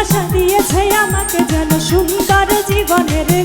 ভালোবাসা দিয়েছে আমাকে যেন সুন্দর জীবনের